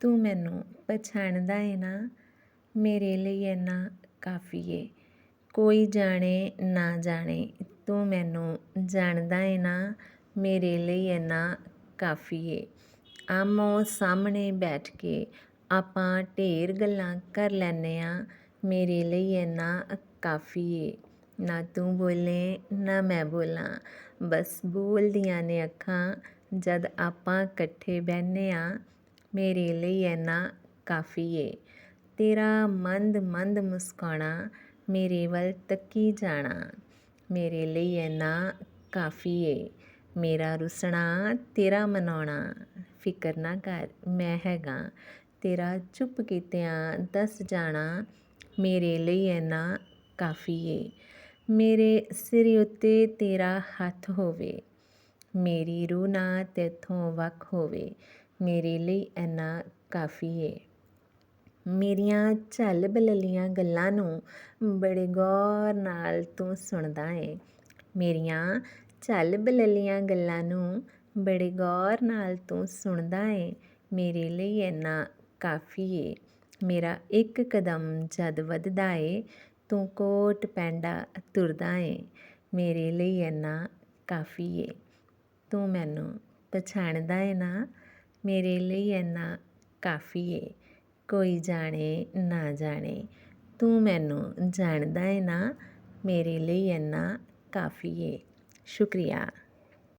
ਤੂੰ ਮੈਨੂੰ ਪਛਾਣਦਾ ਏ ਨਾ, ਮੇਰੇ ਲਈ ਇੰਨਾ ਕਾਫੀ ਏ। ਕੋਈ ਜਾਣੇ ਨਾ ਜਾਣੇ, ਤੂੰ ਮੈਨੂੰ ਜਾਣਦਾ ਏ ਨਾ, ਮੇਰੇ ਲਈ ਇੰਨਾ ਕਾਫੀ ਏ। ਆਮੋ ਸਾਹਮਣੇ ਬੈਠ ਕੇ ਆਪਾਂ ਢੇਰ ਗੱਲਾਂ ਕਰ ਲੈਂਦੇ ਆ, ਮੇਰੇ ਲਈ ਇੰਨਾ ਕਾਫੀ ਏ। ਨਾ ਤੂੰ ਬੋਲੇ, ਨਾ ਮੈਂ ਬੋਲਾਂ, ਬਸ ਬੋਲਦੀਆਂ ਨੇ ਅੱਖਾਂ, ਜਦ ਆਪਾਂ ਇਕੱਠੇ ਬਹਿੰਦੇ ਆ ਮੇਰੇ ਲਈ ਇੰਨਾ ਕਾਫੀ ਏ। ਤੇਰਾ ਮੰਦ ਮੰਦ ਮੁਸਕਾਣਾ ਮੇਰੇ ਵੱਲ ਤੱਕੀ ਜਾਣਾ ਮੇਰੇ ਲਈ ਇੰਨਾ ਕਾਫੀ ਏ। ਮੇਰਾ ਰੁਸਣਾ, ਤੇਰਾ ਮਨਾਉਣਾ, ਫਿਕਰ ਨਾ ਕਰ, ਮੈਂ ਹੈਗਾ। ਤੇਰਾ ਚੁੱਪ ਕੀਤਿਆਂ ਦੱਸ ਜਾਣਾ ਮੇਰੇ ਲਈ ਇੰਨਾ ਕਾਫੀ ਏ। ਮੇਰੇ ਸਿਰ ਉੱਤੇ ਤੇਰਾ ਹੱਥ ਹੋਵੇ, ਮੇਰੀ ਰੂਹ ਨਾ ਤੇਥੋਂ ਵੱਖ ਹੋਵੇ। ਮੇਰੇ ਲਈ ਇੰਨਾ ਕਾਫੀ ਏ। ਮੇਰੀਆਂ ਝੱਲ ਬਲਲੀਆਂ ਗੱਲਾਂ ਨੂੰ ਬੜੇ ਗੌਰ ਨਾਲ ਤੂੰ ਸੁਣਦਾ ਏ। ਮੇਰੀਆਂ ਝੱਲ ਬਲਲੀਆਂ ਗੱਲਾਂ ਨੂੰ ਬੜੇ ਗੌਰ ਨਾਲ ਤੂੰ ਸੁਣਦਾ ਏ। ਮੇਰੇ ਲਈ ਇੰਨਾ ਕਾਫੀ ਏ। ਮੇਰਾ ਇੱਕ ਕਦਮ ਜਦ ਵੱਧਦਾ ਏ, ਤੂੰ ਕੋਟ ਪੈਂਡਾ ਤੁਰਦਾ ਏ। ਮੇਰੇ ਲਈ ਇੰਨਾ ਕਾਫੀ ਏ। ਤੂੰ ਮੈਨੂੰ ਪਛਾਣਦਾ ਏ ਨਾ? ਮੇਰੇ ਲਈ ਇੰਨਾ ਕਾਫੀ ਏ। ਕੋਈ ਜਾਣੇ, ਨਾ ਜਾਣੇ। ਤੂੰ ਮੈਨੂੰ ਜਾਣਦਾ ਏ ਨਾ, ਮੇਰੇ ਲਈ ਇੰਨਾ ਕਾਫੀ ਏ। ਸ਼ੁਕਰੀਆ।